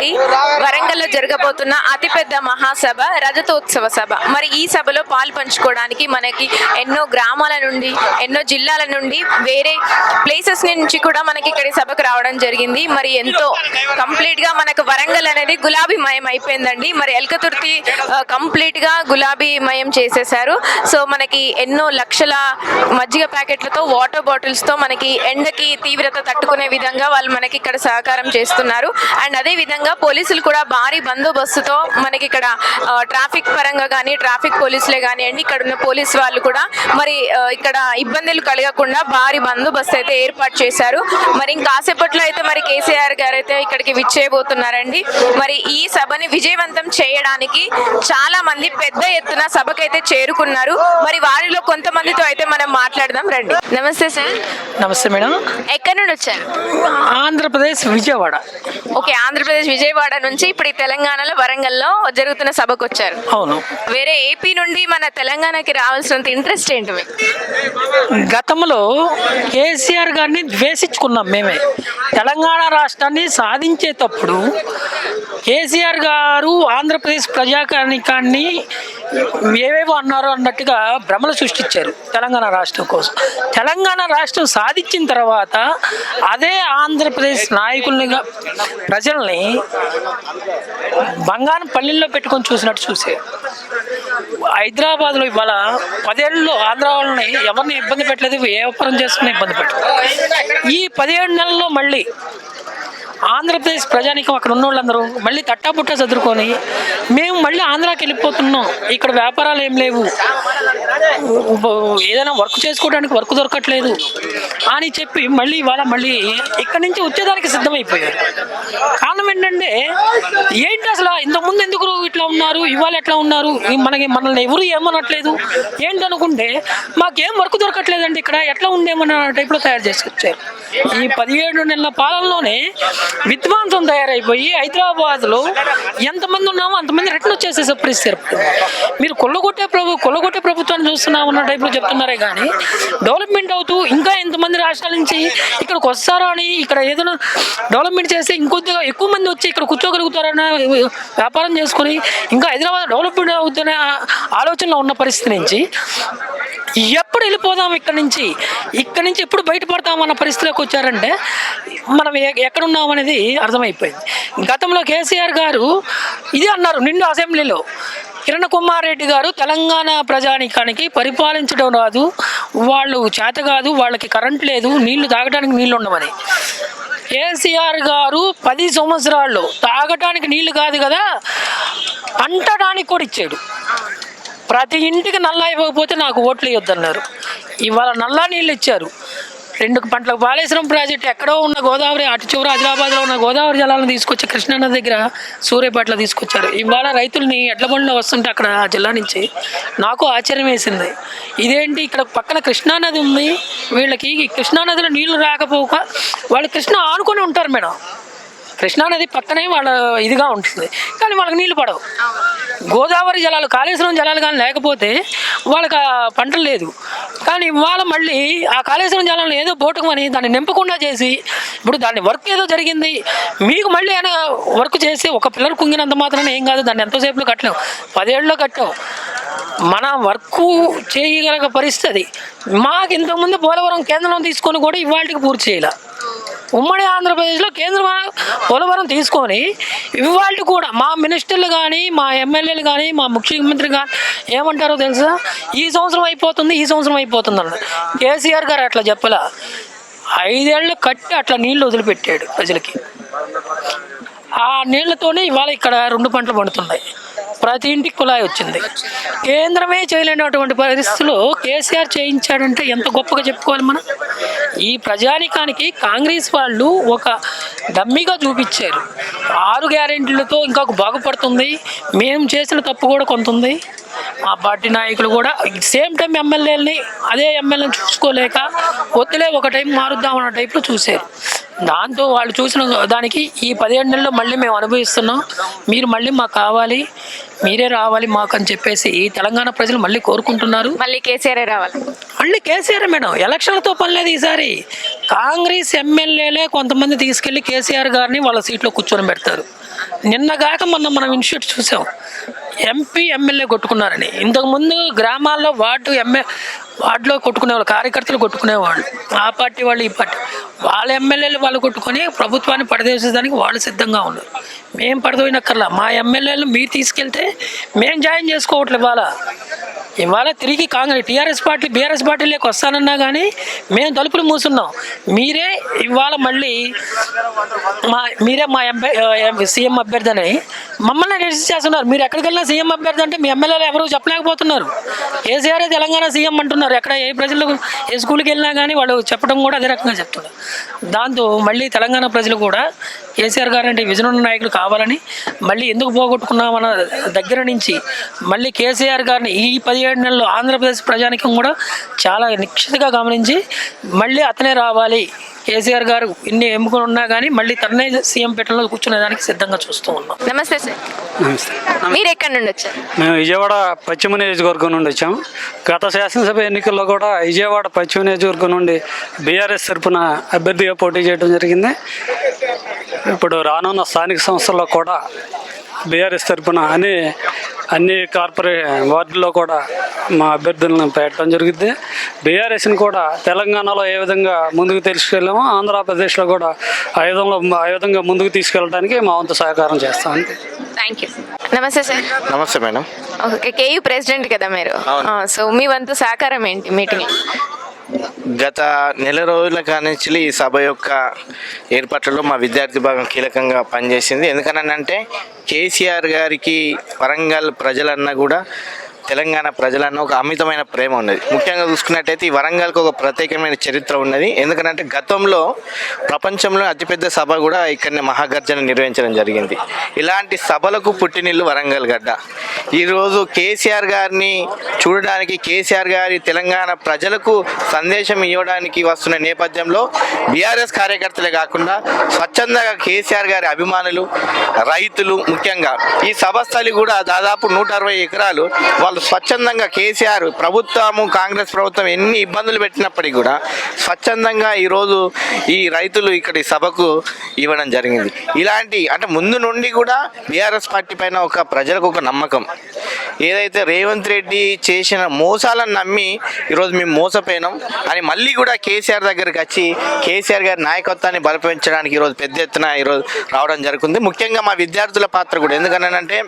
అండి వరంగల్లో జరగబోతున్న అతిపెద్ద మహాసభ రజతోత్సవ సభ. మరి ఈ సభలో పాలు పంచుకోవడానికి మనకి ఎన్నో గ్రామాల నుండి ఎన్నో జిల్లాల నుండి వేరే ప్లేసెస్ నుంచి కూడా మనకి ఇక్కడ సభకు రావడం జరిగింది. మరి ఎంతో కంప్లీట్గా మనకు వరంగల్ అనేది గులాబీ మయం అయిపోయిందండి. మరి ఎల్కతుర్తి కంప్లీట్గా గులాబీ మయం చేసేసారు సో మనకి ఎన్నో లక్షల మజ్జిగ ప్యాకెట్లతో వాటర్ బాటిల్స్తో మనకి ఎండకి తీవ్రత తట్టుకునే విధంగా వాళ్ళు మనకి ఇక్కడ సహకారం చేస్తున్నారు. అండ్ అదే విధంగా పోలీసులు కూడా భారీ బందోబస్తుతో మనకి ఇక్కడ ట్రాఫిక్ పరంగా కానీ ట్రాఫిక్ పోలీసులే కానివ్వండి ఇక్కడ ఉన్న పోలీస్ వాళ్ళు కూడా మరి ఇక్కడ ఇబ్బందులు కలగకుండా భారీ బందోబస్తు అయితే ఏర్పాటు చేశారు. మరి ఇంకాసేపట్లో అయితే మరి కేసీఆర్ గారు అయితే ఇక్కడికి విచ్చేయబోతున్నారండి. మరి ఈ సభని విజయవంతం చేయడానికి చాలా మంది పెద్ద ఎత్తున సభకైతే చేరుకున్నారు. మరి వారిలో కొంతమందితో అయితే మనం మాట్లాడదాం రండి. నమస్తే సార్. నమస్తే మేడం. ఎక్కడి నుండి వచ్చారు? ఆంధ్రప్రదేశ్ విజయవాడ. ఓకే ఆంధ్రప్రదేశ్ విజయవాడ నుంచి ఇప్పుడు ఈ తెలంగాణలో వరంగల్లో జరుగుతున్న సభకు వచ్చారు. అవును. వేరే ఏపీ నుండి మన తెలంగాణకి రావాల్సినంత ఇంట్రెస్ట్ ఏంటి మీకు? గతంలో కేసీఆర్ గారిని ద్వేషించుకున్నాం మేమే. తెలంగాణ రాష్ట్రాన్ని సాధించేటప్పుడు కేసీఆర్ గారు ఆంధ్రప్రదేశ్ ప్రజాకానికాన్ని ఏవేవో అన్నారు అన్నట్టుగా భ్రమలు సృష్టించారు తెలంగాణ రాష్ట్రం కోసం. తెలంగాణ రాష్ట్రం సాధించిన తర్వాత అదే ఆంధ్రప్రదేశ్ నాయకుల్నిగా ప్రజల్ని బంగారం పల్లెల్లో పెట్టుకొని చూసినట్టు చూసే. హైదరాబాద్లో ఇవాళ పదేళ్ళలో ఆంధ్ర వాళ్ళని ఎవరిని ఇబ్బంది పెట్టలేదు ఏ వ్యాపారం చేసుకుని ఇబ్బంది పెట్టలేదు. ఈ పదిహేడు నెలల్లో మళ్ళీ ఆంధ్రప్రదేశ్ ప్రజానికం అక్కడ ఉన్న వాళ్ళందరూ మళ్ళీ తట్టాపుట్టా చదువుకొని మేము మళ్ళీ ఆంధ్రాకి వెళ్ళిపోతున్నాం. ఇక్కడ వ్యాపారాలు ఏం లేవు. ఏదైనా వర్క్ చేసుకోవడానికి వర్క్ దొరకట్లేదు అని చెప్పి మళ్ళీ ఇవాళ మళ్ళీ ఇక్కడి నుంచి వచ్చేదానికి సిద్ధమైపోయారు. కారణం ఏంటంటే ఏంటి అసలు ఇంతకుముందు ఎందుకు ఇట్లా ఉన్నారు? ఇవాళ ఎట్లా ఉన్నారు? మనకి మనల్ని ఎవరు ఏమనట్లేదు? ఏంటనుకుంటే మాకేం వర్క్ దొరకట్లేదండి ఇక్కడ. ఎట్లా ఉండేమన్న టైప్లో తయారు చేసుకొచ్చారు. ఈ పదిహేడు నెలల పాలనలోనే విధ్వంసం తయారైపోయి హైదరాబాద్లో ఎంతమంది ఉన్నామో అంతమంది రిటర్న్ వచ్చేసేసే పరిస్థితి మీరు కొల్లగొట్టే ప్రభు కొల్లగొట్టే ప్రభుత్వాన్ని చూస్తున్నాం అన్న టైప్లో చెప్తున్నారే కానీ డెవలప్మెంట్ అవుతూ ఇంకా ఎంతమంది రాష్ట్రాల నుంచి ఇక్కడికి వస్తారో అని ఇక్కడ ఏదైనా డెవలప్మెంట్ చేస్తే ఇంకొద్దిగా ఎక్కువ మంది వచ్చి ఇక్కడ కూర్చోగలుగుతారన్న వ్యాపారం చేసుకొని ఇంకా హైదరాబాద్ డెవలప్మెంట్ అవుతున్న ఆలోచనలో ఉన్న పరిస్థితి నుంచి ఎప్పుడు వెళ్ళిపోదాం ఇక్కడ నుంచి? ఇక్కడ నుంచి ఎప్పుడు బయటపడతాం అన్న తీసుకొచ్చారంటే వచ్చారంటే మనం ఎ- ఎక్కడ ఉన్నాం అనేది అర్థమైపోయింది. గతంలో కేసీఆర్ గారు ఇది అన్నారు నిండు అసెంబ్లీలో. కిరణ్ కుమార్ రెడ్డి గారు తెలంగాణ ప్రజానికానికి పరిపాలించడం రాదు వాళ్ళు చేత కాదు వాళ్ళకి కరెంట్ లేదు నీళ్ళు తాగడానికి నీళ్ళు ఉండమని. కేసీఆర్ గారు పది సంవత్సరాల్లో తాగటానికి నీళ్ళు కాదు కదా అంటడానికి కూడా ఇచ్చాడు. ప్రతి ఇంటికి నల్లా ఇవ్వకపోతే నాకు ఓట్లు ఇవ్వద్దన్నారు. ఇవాళ నల్లా నీళ్ళు ఇచ్చారు. రెండు పంటలకు బాలేశ్వరం ప్రాజెక్ట్ ఎక్కడో ఉన్న గోదావరి అటు చివర ఆదిలాబాద్లో ఉన్న గోదావరి జలాలను తీసుకొచ్చి కృష్ణానది దగ్గర సూర్యపేటలో తీసుకొచ్చారు. ఇవాళ రైతుల్ని ఎడ్లబండిలో వస్తుంటే అక్కడ ఆ జిల్లా నుంచి నాకు ఆశ్చర్యం వేసింది. ఇదేంటి? ఇక్కడ పక్కన కృష్ణానది ఉంది. వీళ్ళకి కృష్ణానదిలో నీళ్ళు రాకపోక వాళ్ళు కృష్ణ ఆనుకొని ఉంటారు మేడం. కృష్ణానది పక్కనే వాళ్ళ ఇదిగా ఉంటుంది. కానీ వాళ్ళకి నీళ్ళు పడవు. గోదావరి జలాలు కాళేశ్వరం జలాలు కానీ లేకపోతే వాళ్ళకి ఆ లేదు. కానీ ఇవాళ మళ్ళీ ఆ కాళేశ్వరం జలాలను ఏదో బోటుకమని దాన్ని నింపకుండా చేసి ఇప్పుడు దాన్ని వర్క్ ఏదో జరిగింది. మీకు మళ్ళీ అయినా వర్క్ చేసి ఒక పిల్లలు కుంగినంత మాత్రమే ఏం కాదు దాన్ని ఎంతసేపులో కట్టలేం పదేళ్ళలో కట్టాం మన వర్క్ చేయగలిగే పరిస్థితి మాకు ఇంతకుముందు పోలవరం కేంద్రం తీసుకొని కూడా ఇవాళకి పూర్తి చేయాలి. ఉమ్మడి ఆంధ్రప్రదేశ్లో కేంద్ర పోలవరం తీసుకొని ఇవాళ కూడా మా మినిస్టర్లు కానీ మా ఎమ్మెల్యేలు కానీ మా ముఖ్యమంత్రి కానీ ఏమంటారో తెలుసా? ఈ సంవత్సరం అయిపోతుంది ఈ సంవత్సరం అయిపోతుంది అన్న కేసీఆర్ గారు అట్లా చెప్పలా. ఐదేళ్ళు కట్టి అట్లా నీళ్ళు వదిలిపెట్టాడు ప్రజలకి. ఆ నీళ్ళతోనే ఇవాళ ఇక్కడ రెండు పంటలు పండుతున్నాయి. ప్రతి ఇంటికి కుళాయి వచ్చింది. కేంద్రమే చేయలేనటువంటి పరిస్థితులు కేసీఆర్ చేయించాడంటే ఎంత గొప్పగా చెప్పుకోవాలి మనం? ఈ ప్రజానికానికి కాంగ్రెస్ వాళ్ళు ఒక డమ్మిగా చూపించారు. ఆరు గ్యారెంటీలతో ఇంకా బాగుపడుతుంది. మేము చేసిన తప్పు కూడా కొంత ఉంది. మా పార్టీ నాయకులు కూడా సేమ్ టైం ఎమ్మెల్యేలని అదే ఎమ్మెల్యేని చూసుకోలేక వద్దులే ఒక టైం మారుద్దాం అన్న టైప్లో చూశారు. దాంతో వాళ్ళు చూసిన దానికి ఈ పదిహేడు నెలల్లో మళ్ళీ మేము అనుభవిస్తున్నాం. మీరు మళ్ళీ మాకు కావాలి మీరే రావాలి మాకు అని చెప్పేసి తెలంగాణ ప్రజలు మళ్ళీ కోరుకుంటున్నారు. మళ్ళీ కేసీఆర్ రావాలి. మళ్ళీ కేసీఆర్ మేడం. ఎలక్షన్లతో పని లేదు ఈసారి. కాంగ్రెస్ ఎమ్మెల్యేలే కొంతమంది తీసుకెళ్ళి కేసీఆర్ గారిని వాళ్ళ సీట్లో కూర్చొని పెడతారు. నిన్నగాక మొన్న మనం ఇన్స్టిట్యూట్ చూసాం. ఎంపీ ఎమ్మెల్యే కొట్టుకున్నారని. ఇంతకుముందు గ్రామాల్లో వార్డు ఎమ్మె వార్డులో కొట్టుకునేవాళ్ళు కార్యకర్తలు కొట్టుకునేవాళ్ళు. ఆ పార్టీ వాళ్ళు ఈ పార్టీ. వాళ్ళ ఎమ్మెల్యేలు వాళ్ళు కొట్టుకొని ప్రభుత్వాన్ని పడదేసేదానికి వాళ్ళు సిద్ధంగా ఉన్నారు. మేము పడదోయినక్కర్లా. మా ఎమ్మెల్యేలు మీరు తీసుకెళ్తే మేము జాయిన్ చేసుకోవట్లేదు వాళ్ళ ఇవాళ తిరిగి కాంగ్రెస్ టీఆర్ఎస్ పార్టీ బీఆర్ఎస్ పార్టీలోకి వస్తానన్నా కానీ మేము తలుపులు మూసున్నాం. మీరే ఇవాళ మళ్ళీ మా మీరే మా ఎంపీ సీఎం అభ్యర్థి అని మమ్మల్ని రెజిస్ట్ చేస్తున్నారు. మీరు ఎక్కడికి వెళ్ళినా సీఎం అభ్యర్థి అంటే మీ ఎమ్మెల్యేలు ఎవరు చెప్పలేకపోతున్నారు. కేసీఆర్ తెలంగాణ సీఎం అంటున్నారు. ఎక్కడ ఏ ప్రజలు ఏ స్కూల్కి వెళ్ళినా కానీ వాళ్ళు చెప్పడం కూడా అదే రకంగా చెప్తున్నారు. దాంతో మళ్ళీ తెలంగాణ ప్రజలు కూడా కేసీఆర్ గారు అంటే విజన్ ఉన్న నాయకులు కావాలని మళ్ళీ ఎందుకు పోగొట్టుకున్నామన్న దగ్గర నుంచి మళ్ళీ కేసీఆర్ గారిని ఈ పదిహేడు నెలలు ఆంధ్రప్రదేశ్ ప్రజానికం కూడా చాలా నిశ్చితగా గమనించి మళ్ళీ అతనే రావాలి. కేసీఆర్ గారు ఇన్ని ఎన్నుకొని ఉన్నా కానీ మళ్ళీ తననే సీఎం పెట్టడంలో కూర్చునేదానికి సిద్ధంగా చూస్తూ ఉన్నాం. నమస్తే సార్. నమస్తే. మీరు ఎక్కడి నుండి వచ్చారు? మేము విజయవాడ పశ్చిమ నియోజకవర్గం నుండి వచ్చాము. గత శాసనసభ ఎన్నికల్లో కూడా విజయవాడ పశ్చిమ నియోజకవర్గం నుండి బీఆర్ఎస్ తరపున అభ్యర్థిగా పోటీ చేయడం జరిగింది. ఇప్పుడు రానున్న స్థానిక సంస్థల్లో కూడా బీఆర్ఎస్ తరపున అన్ని అన్ని కార్పొరేట్ వార్డుల్లో కూడా మా అభ్యర్థులను పెట్టడం జరుగుద్ది బీఆర్ఎస్ని కూడా తెలంగాణలో ఏ విధంగా ముందుకు తీసుకెళ్ళామో ఆంధ్రప్రదేశ్లో కూడా ఆ విధంగా ఆ విధంగా ముందుకు తీసుకెళ్ళడానికి మా వంతు సహకారం చేస్తాం థ్యాంక్ యూ నమస్తే సార్. నమస్తే మేడం. ఓకే కేయూ ప్రెసిడెంట్ కదా మీరు? అవును. సో మీ వంతు సహకారం ఏంటి మీటింగ్? గత నెల రోజుల కానించి ఈ సభ యొక్క ఏర్పాట్లలో మా విద్యార్థి భాగం కీలకంగా పనిచేసింది. ఎందుకనంటే కేసీఆర్ గారికి వరంగల్ ప్రజలన్నా కూడా తెలంగాణ ప్రజలన్న ఒక అమితమైన ప్రేమ ఉన్నది. ముఖ్యంగా చూసుకున్నట్టయితే ఈ వరంగల్కి ఒక ప్రత్యేకమైన చరిత్ర ఉన్నది. ఎందుకంటే గతంలో ప్రపంచంలో అతిపెద్ద సభ కూడా ఇక్కడనే మహాగర్జన నిర్వహించడం జరిగింది. ఇలాంటి సభలకు పుట్టినిల్లు వరంగల్ గడ్డ. ఈరోజు కేసీఆర్ గారిని చూడడానికి కేసీఆర్ గారి తెలంగాణ ప్రజలకు సందేశం ఇవ్వడానికి వస్తున్న నేపథ్యంలో బీఆర్ఎస్ కార్యకర్తలే కాకుండా స్వచ్ఛందంగా కేసీఆర్ గారి అభిమానులు రైతులు ముఖ్యంగా ఈ సభ స్థలి కూడా దాదాపు నూట అరవై ఎకరాలు వాళ్ళు స్వచ్ఛందంగా కేసీఆర్ ప్రభుత్వము కాంగ్రెస్ ప్రభుత్వం ఎన్ని ఇబ్బందులు పెట్టినప్పటికీ కూడా స్వచ్ఛందంగా ఈరోజు ఈ రైతులు ఇక్కడి సభకు ఇవ్వడం జరిగింది. ఇలాంటి అంటే ముందు నుండి కూడా బీఆర్ఎస్ పార్టీ పైన ఒక ప్రజలకు ఒక నమ్మకం. ఏదైతే రేవంత్ రెడ్డి చేసిన మోసాలను నమ్మి ఈరోజు మేము మోసపోయినాం అని మళ్ళీ కూడా కేసీఆర్ దగ్గరికి వచ్చి కేసీఆర్ గారి నాయకత్వాన్ని బలపరించడానికి ఈరోజు పెద్ద ఎత్తున ఈరోజు రావడం జరుగుతుంది. ముఖ్యంగా మా విద్యార్థుల పాత్ర కూడా. ఎందుకనంటే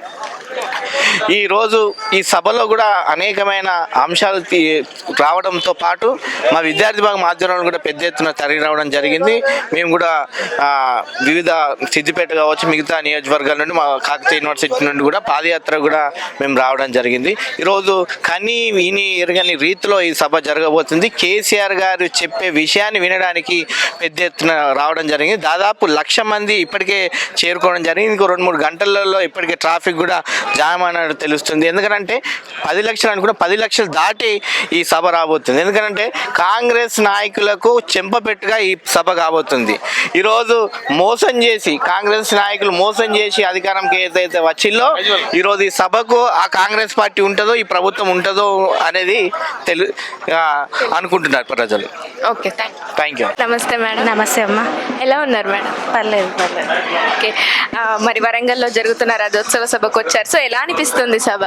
ఈరోజు ఈ సభలో కూడా అనేకమైన అంశాలు తీ- రావడంతో పాటు మా విద్యార్థి భాగం ఆధ్వర్యంలో కూడా పెద్ద ఎత్తున తరలి రావడం జరిగింది. మేము కూడా వివిధ సిద్దిపేట కావచ్చు మిగతా నియోజకవర్గాల నుండి మా కాకతీయ యూనివర్సిటీ నుండి కూడా పాదయాత్ర కూడా మేము రావడం జరిగింది. ఈరోజు కనీ విని ఎరగని రీతిలో ఈ సభ జరగబోతుంది. కేసీఆర్ గారు చెప్పే విషయాన్ని వినడానికి పెద్ద ఎత్తున రావడం జరిగింది. దాదాపు లక్ష మంది ఇప్పటికే చేరుకోవడం జరిగింది. ఇంకో రెండు మూడు గంటలలో ఇప్పటికే ట్రాఫిక్ కూడా జామ్ అన్నట్టు తెలుస్తుంది. ఎందుకంటే పది లక్షలు అనుకున్న పది లక్షలు దాటి ఈ సభ రాబోతుంది. ఎందుకంటే కాంగ్రెస్ నాయకులకు చెంపపెట్టుగా ఈ సభ కాబోతుంది. ఈరోజు మోసం చేసి కాంగ్రెస్ నాయకులు మోసం చేసి అధికారంకి ఏదైతే వచ్చిందో ఈరోజు ఈ సభకు ఆ కాంగ్రెస్ పార్టీ ఉంటుందో ఈ ప్రభుత్వం ఉంటుందో అనేది తెలు అనుకుంటున్నారు ప్రజలు. Okay thank you. నమస్తే మేడం. నమస్తే అమ్మ. ఎలా ఉన్నారు మేడం? పర్లేదు పర్లేదు. ఓకే. మరి వరంగల్లో జరుగుతున్న రథోత్సవ సభకు వచ్చారు. సో ఎలా అనిపిస్తుంది సభ?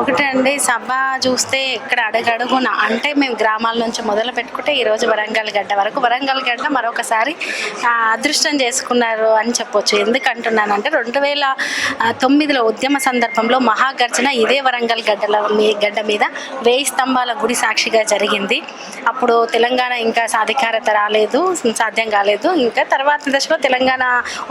ఒకటే అండి సభ చూస్తే ఇక్కడ అడగడుగున అంటే మేము గ్రామాల నుంచి మొదలు పెట్టుకుంటే ఈరోజు వరంగల్ గడ్డ వరకు. వరంగల్ గడ్డ మరొకసారి అదృష్టం చేసుకున్నారు అని చెప్పొచ్చు. ఎందుకంటున్నానంటే రెండు వేల తొమ్మిదిలో ఉద్యమ సందర్భంలో మహాగర్జన ఇదే వరంగల్ గడ్డల మీ గడ్డ మీద వేయి స్తంభాల గుడి సాక్షిగా జరిగింది. అప్పుడు తెలంగాణ ఇంకా సాధికారత రాలేదు సాధ్యం కాలేదు. ఇంకా తర్వాత దశలో తెలంగాణ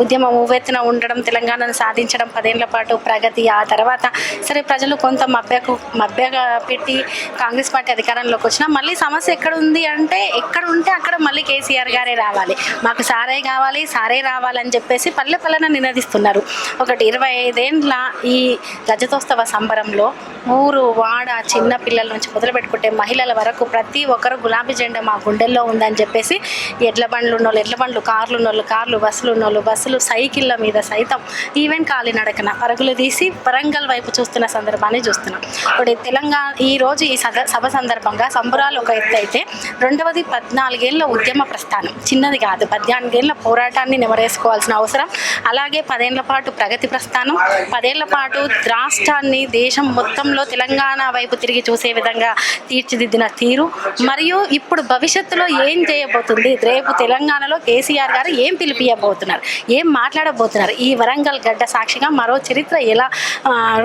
ఉద్యమం ఉవ్వెత్తున ఉండడం తెలంగాణను సాధించడం పదేళ్ళ పాటు ప్రగతి ఆ తర్వాత సరే ప్రజలు కొంత మభ్యకు మభ్యగా పెట్టి కాంగ్రెస్ పార్టీ అధికారంలోకి వచ్చినా మళ్ళీ సమస్య ఎక్కడ ఉంది అంటే ఎక్కడ ఉంటే అక్కడ మళ్ళీ కేసీఆర్ గారే రావాలి. మాకు సారే కావాలి సారే రావాలని చెప్పేసి పల్లె పల్లెన నినదిస్తున్నారు. ఒకటి ఇరవై ఐదేండ్ల ఈ రజతోత్సవ సంబరంలో ఊరు వాడ చిన్న పిల్లల నుంచి మొదలు పెట్టుకుంటే మహిళల వరకు ప్రతి ఒక్కరు గులాబీ జెండా మా గుండెల్లో ఉందని చెప్పేసి ఎడ్ల బండ్లు ఉన్నోళ్ళు ఎడ్ల బండ్లు కార్లు ఉన్నోళ్ళు కార్లు బస్సులు ఉన్నోళ్ళు బస్సులు సైకిళ్ళ మీద సైతం ఈవెన్ కాలినడకన పరుగులు తీసి వరంగల్ వైపు చూస్తున్న సందర్భాన్ని చూస్తున్నాం. ఇప్పుడు తెలంగాణ ఈ రోజు ఈ సద సభ సందర్భంగా సంబురాలు ఒక ఎత్తు అయితే రెండవది పద్నాలుగేళ్ళ ఉద్యమ ప్రస్థానం. చిన్నది కాదు పద్నాలుగేళ్ళ పోరాటాన్ని నెమరేసుకోవాల్సిన అవసరం. అలాగే పదేళ్ళ పాటు ప్రగతి ప్రస్థానం. పదేళ్ళ పాటు రాష్ట్రాన్ని దేశం మొత్తంలో తెలంగాణ వైపు తిరిగి చూసే విధంగా తీర్చిదిద్దిన తీరు. మరియు ఇప్పుడు భవిష్యత్తులో ఏం చేయబోతుంది? రేపు తెలంగాణలో కేసీఆర్ గారు ఏం పిలిపియబోతున్నారు? ఏం మాట్లాడబోతున్నారు? ఈ వరంగల్ గడ్డ సాక్షిగా మరో చరిత్ర ఎలా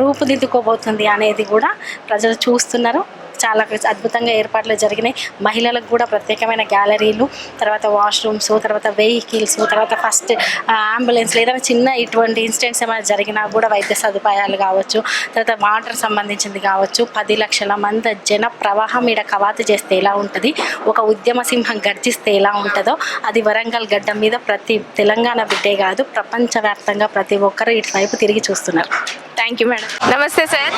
రూపుదిద్దుకోబోతుంది అనేది కూడా ప్రజలు చూస్తున్నారు. చాలా అద్భుతంగా ఏర్పాట్లు జరిగినాయి. మహిళలకు కూడా ప్రత్యేకమైన గ్యాలరీలు తర్వాత వాష్రూమ్స్ తర్వాత వెహికల్స్ తర్వాత ఫస్ట్ అంబులెన్స్ ఏదైనా చిన్న ఇటువంటి ఇన్సిడెంట్స్ ఏమైనా జరిగినా కూడా వైద్య సదుపాయాలు కావచ్చు తర్వాత వాటర్ సంబంధించింది కావచ్చు. పది లక్షల మంది జన ప్రవాహం ఈడ కవాతు చేస్తే ఎలా ఉంటుంది? ఒక ఉద్యమ సింహం గర్జిస్తే ఎలా ఉంటుందో అది వరంగల్ గడ్డ మీద ప్రతి తెలంగాణ బిడ్డే కాదు ప్రపంచవ్యాప్తంగా ప్రతి ఒక్కరు ఇటువైపు తిరిగి చూస్తున్నారు. థ్యాంక్ యూ మేడం నమస్తే సార్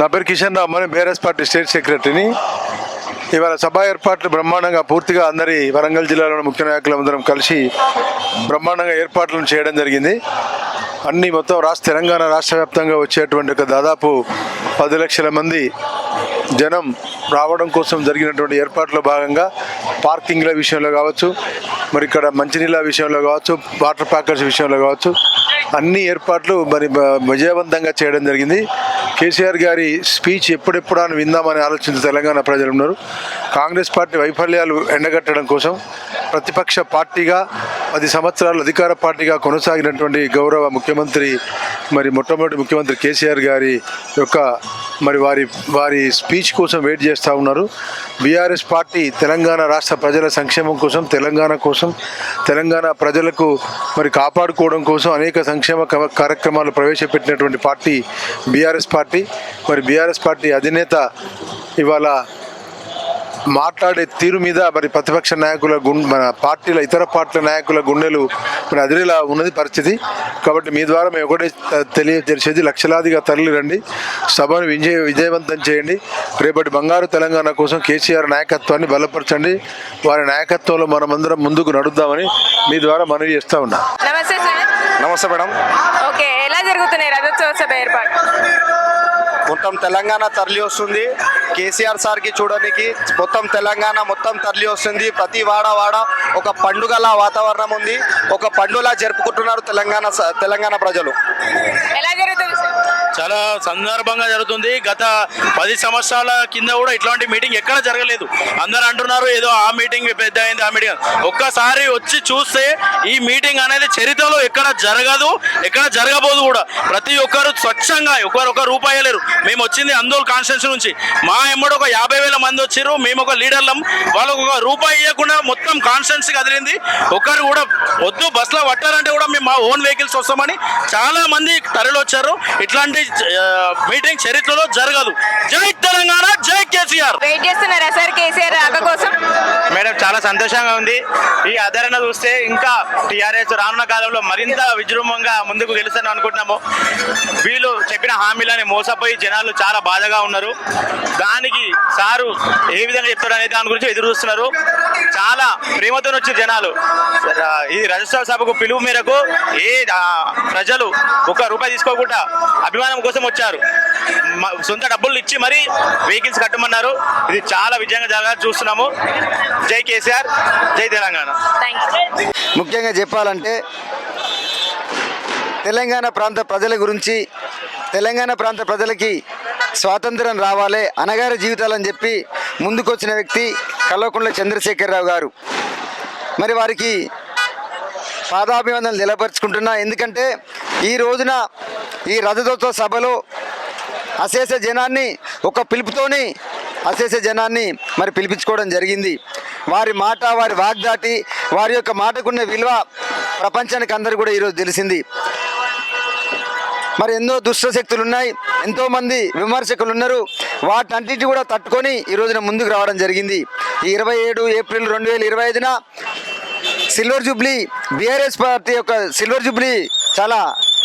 నా పేరు కిషన్ రావు నేను బీఆర్ఎస్ పార్టీ స్టేట్ సెక్రటరీని. ఇవాళ సభ ఏర్పాట్లు బ్రహ్మాండంగా పూర్తిగా అందరి వరంగల్ జిల్లాలోని ముఖ్య నాయకులందరం కలిసి బ్రహ్మాండంగా ఏర్పాట్లను చేయడం జరిగింది. అన్ని మొత్తం రాష్ట్ర తెలంగాణ రాష్ట్ర వ్యాప్తంగా వచ్చేటువంటి ఒక దాదాపు పది లక్షల మంది జనం రావడం కోసం జరిగినటువంటి ఏర్పాట్లో భాగంగా పార్కింగ్ల విషయంలో కావచ్చు మరి ఇక్కడ మంచినీళ్ళ విషయంలో కావచ్చు వాటర్ ప్యాకర్స్ విషయంలో కావచ్చు అన్ని ఏర్పాట్లు మరి విజయవంతంగా చేయడం జరిగింది. కేసీఆర్ గారి స్పీచ్ ఎప్పుడెప్పుడు అని విందామని ఆలోచించి తెలంగాణ ప్రజలు ఉన్నారు. కాంగ్రెస్ పార్టీ వైఫల్యాలు ఎండగట్టడం కోసం ప్రతిపక్ష పార్టీగా పది సంవత్సరాలు అధికార పార్టీగా కొనసాగినటువంటి గౌరవ ముఖ్యమంత్రి మరి మొట్టమొదటి ముఖ్యమంత్రి కేసీఆర్ గారి యొక్క మరి వారి వారి స్పీచ్ కోసం వెయిట్ చేస్తూ ఉన్నారు. బీఆర్ఎస్ పార్టీ తెలంగాణ రాష్ట్ర ప్రజల సంక్షేమం కోసం తెలంగాణ కోసం తెలంగాణ ప్రజలకు మరి కాపాడుకోవడం కోసం అనేక సంక్షేమ క- కార్యక్రమాలు ప్రవేశపెట్టినటువంటి పార్టీ బీఆర్ఎస్ పార్టీ. మరి బీఆర్ఎస్ పార్టీ అధినేత ఇవాళ మాట్లాడే తీరు మీద మరి ప్రతిపక్ష నాయకుల గుం మన పార్టీల ఇతర పార్టీల నాయకుల గుండెలు మరి అదిరేలా ఉన్నది పరిస్థితి. కాబట్టి మీ ద్వారా మేము ఒకటే తెలియజేసేది లక్షలాదిగా తరలి రండి. సభను విజయ విజయవంతం చేయండి. రేపటి బంగారు తెలంగాణ కోసం కేసీఆర్ నాయకత్వాన్ని బలపరచండి. వారి నాయకత్వంలో మనమందరం ముందుకు నడుద్దామని మీ ద్వారా మనవి చేస్తా ఉన్నా. నమస్తే సార్. నమస్తే మేడం. ఓకే ఎలా జరుగుతున్నాయి రథోత్సవ సభ ఏర్పాటు మొత్తం తెలంగాణ తరలి వస్తుంది. కేసీఆర్ సార్కి చూడడానికి మొత్తం తెలంగాణ మొత్తం తరలి వస్తుంది. ప్రతి వాడ వాడ ఒక పండుగల వాతావరణం ఉంది. ఒక పండుగలా జరుపుకుంటున్నారు తెలంగాణ స- తెలంగాణ ప్రజలు. ఎలా జరుగుతుంది చాలా సందర్భంగా జరుగుతుంది. గత పది సంవత్సరాల కింద కూడా ఇట్లాంటి మీటింగ్ ఎక్కడ జరగలేదు. అందరు అంటున్నారు ఏదో ఆ మీటింగ్ పెద్ద అయింది ఆ మీటింగ్ ఒక్కసారి వచ్చి చూస్తే ఈ మీటింగ్ అనేది చరిత్రలో ఎక్కడ జరగదు ఎక్కడ జరగబోదు కూడా. ప్రతి ఒక్కరు స్వచ్ఛంగా ఒకరు ఒక రూపాయి లేరు. మేము వచ్చింది అందోల్ కాన్స్టిట్యూన్సీ నుంచి. మా ఎమ్మడు ఒక యాభై వేల మంది వచ్చారు మేము ఒక లీడర్లం. వాళ్ళకు ఒక రూపాయి ఇవ్వకుండా మొత్తం కాన్స్టిట్యూన్సీ కదిలింది ఒకరు కూడా వద్దు బస్సులో పట్టారంటే కూడా మేము మా ఓన్ వెహికల్స్ వస్తామని చాలా మంది తరలి వచ్చారు. ఇట్లాంటి మీటింగ్ చరిత్రలో జరగదు. జై తెలంగాణ జై కేసీఆర్. వెయిట్ చేస్తున్నారా సార్ కేసీఆర్ రాక కోసం? మేడం చాలా సంతోషంగా ఉంది. ఈ ఆదరణ చూస్తే ఇంకా టీఆర్ఎస్ రానున్న కాలంలో మరింత విజృంభంగా ముందుకు గెలుస్తాను అనుకుంటున్నాము. వీళ్ళు చెప్పిన హామీలని మోసపోయి జనాలు చాలా బాధగా ఉన్నారు. దానికి సారు ఏ విధంగా చెప్తాడు అనే దాని గురించి ఎదురు చూస్తున్నారు. చాలా ప్రేమతో వచ్చిన జనాలు. ఈ రజస్వాల సభకు పిలుపు మేరకు ఏ ప్రజలు ఒక రూపాయి తీసుకోకుండా అభిమానం కోసం వచ్చారు. సొంత డబ్బులు ఇచ్చి మరి వెహికల్స్ కట్టమన్నారు. ఇది చాలా విజయంగా జరగాలని చూస్తున్నాము. జై కేసీఆర్ జై తెలంగాణ. ముఖ్యంగా చెప్పాలంటే తెలంగాణ ప్రాంత ప్రజల గురించి తెలంగాణ ప్రాంత ప్రజలకి స్వాతంత్రం రావాలి అనగారి జీవితాలని చెప్పి ముందుకొచ్చిన వ్యక్తి కల్వకుంట్ల చంద్రశేఖరరావు గారు. మరి వారికి పాదాభివందనలు నిలబరుచుకుంటున్నా. ఎందుకంటే ఈ రోజున ఈ రథదోత్సవ సభలో అసేసే జనాన్ని ఒక పిలుపుతోని అసేసే జనాన్ని మరి పిలిపించుకోవడం జరిగింది. వారి మాట వారి వాగ్దాటి వారి యొక్క మాటకున్న విలువ ప్రపంచానికి అందరు కూడా ఈరోజు తెలిసింది. మరి ఎన్నో దుష్ట శక్తులు ఉన్నాయి ఎంతోమంది విమర్శకులు ఉన్నారు. వాటన్నిటి కూడా తట్టుకొని ఈ రోజున ముందుకు రావడం జరిగింది. ఈ ఇరవై ఏడు ఏప్రిల్ రెండు వేల ఇరవై ఐదున సిల్వర్ జూబ్లీ బీఆర్ఎస్ పార్టీ యొక్క సిల్వర్ జూబ్లీ చాలా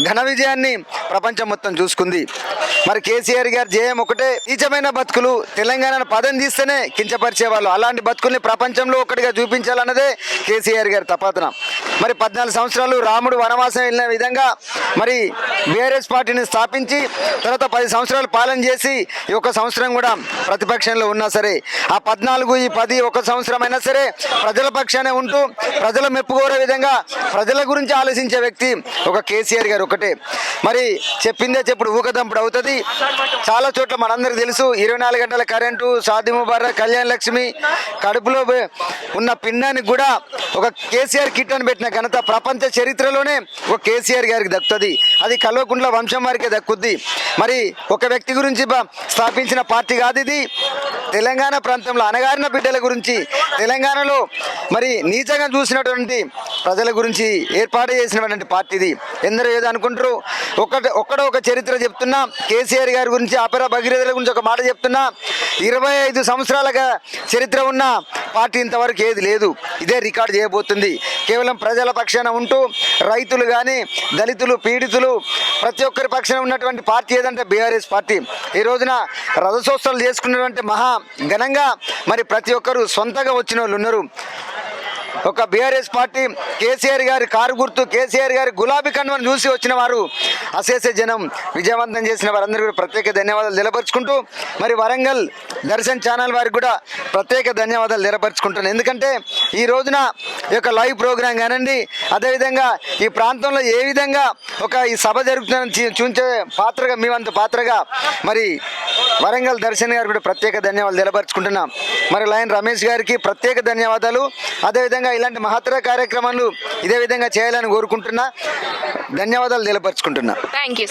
ఘన విజయాన్ని ప్రపంచం మొత్తం చూసుకుంది. మరి కేసీఆర్ గారు జయం ఒకటే. నీచమైన బతుకులు తెలంగాణను పదం తీస్తేనే కించపరిచే వాళ్ళు అలాంటి బతుకుల్ని ప్రపంచంలో ఒకటిగా చూపించాలన్నదే కేసీఆర్ గారి తపాతన మరి పద్నాలుగు సంవత్సరాలు రాముడు వనవాసం వెళ్ళిన విధంగా మరి బీఆర్ఎస్ పార్టీని స్థాపించి తర్వాత పది సంవత్సరాలు పాలన చేసి ఈ ఒక సంవత్సరం కూడా ప్రతిపక్షంలో ఉన్నా సరే ఆ పద్నాలుగు ఈ పది ఒక సంవత్సరం అయినా సరే ప్రజల పక్షానే ఉంటూ ప్రజల మెప్పుకోరే విధంగా ప్రజల గురించి ఆలోచించే వ్యక్తి ఒక కేసీఆర్ గారు. ఒకటే. మరి చెప్పిందే చెప్పుడు ఊకదంపుడు అవుతుంది. చాలా చోట్ల మనందరికీ తెలుసు ఇరవై నాలుగు గంటల కరెంటు సాది ముబారక్ కళ్యాణ లక్ష్మి కడుపులో ఉన్న పిండానికి కూడా ఒక కేసీఆర్ కిట్ అని పెట్టిన ఘనత ప్రపంచ చరిత్రలోనే ఒక కేసీఆర్ గారికి దక్కుతుంది. అది కల్వకుంట్ల వంశం వారికే దక్కుద్ది. మరి ఒక వ్యక్తి గురించి స్థాపించిన పార్టీ కాదు ఇది. తెలంగాణ ప్రాంతంలో అనగారిన బిడ్డల గురించి తెలంగాణలో మరి నీచంగా చూసినటువంటి ప్రజల గురించి ఏర్పాటు చేసినటువంటి పార్టీ ఇది. ఎందరో ఏదో అనుకుంటారు. ఒకటి ఒక్కడ ఒక చరిత్ర చెప్తున్నా. కేసీఆర్ గారి గురించి ఆపరా భగీరథుల గురించి ఒక మాట చెప్తున్నా. ఇరవై ఐదు సంవత్సరాలుగా చరిత్ర ఉన్న పార్టీ ఇంతవరకు ఏది లేదు. ఇదే రికార్డు చేయబోతుంది. కేవలం ప్రజల పక్షాన ఉంటూ రైతులు కానీ దళితులు పీడితులు ప్రతి ఒక్కరి పక్షాన ఉన్నటువంటి పార్టీ ఏదంటే బీఆర్ఎస్ పార్టీ. ఈ రోజున రథసోత్సవాలు చేసుకున్నటువంటి మహా ఘనంగా మరి ప్రతి ఒక్కరు సొంతగా వచ్చిన వాళ్ళు ఉన్నారు. ఒక బీఆర్ఎస్ పార్టీ కేసీఆర్ గారి కారు గుర్తు కేసీఆర్ గారి గులాబీ కన్వను చూసి వచ్చిన వారు అశేష జనం విజయవంతం చేసిన వారందరూ కూడా ప్రత్యేక ధన్యవాదాలు నిలబరుచుకుంటూ మరి వరంగల్ దర్శన్ ఛానల్ వారికి కూడా ప్రత్యేక ధన్యవాదాలు నిలబరుచుకుంటాను ఎందుకంటే ఈ రోజున ఈ యొక్క లైవ్ ప్రోగ్రాం కానండి అదేవిధంగా ఈ ప్రాంతంలో ఏ విధంగా ఒక ఈ సభ జరుగుతుందని చూ- చూంచే పాత్రగా మేమంత పాత్రగా మరి వరంగల్ దర్శన్ గారు కూడా ప్రత్యేక ధన్యవాదాలు నిలబరుచుకుంటున్నాం. మరి లయన్ రమేష్ గారికి ప్రత్యేక ధన్యవాదాలు. అదేవిధంగా విధంగా ఇలాంటి మహత్తర కార్యక్రమాలు ఇదే విధంగా చేయాలని కోరుకుంటున్నా. ధన్యవాదాలు తెలియపరచుకుంటున్నా. Thank you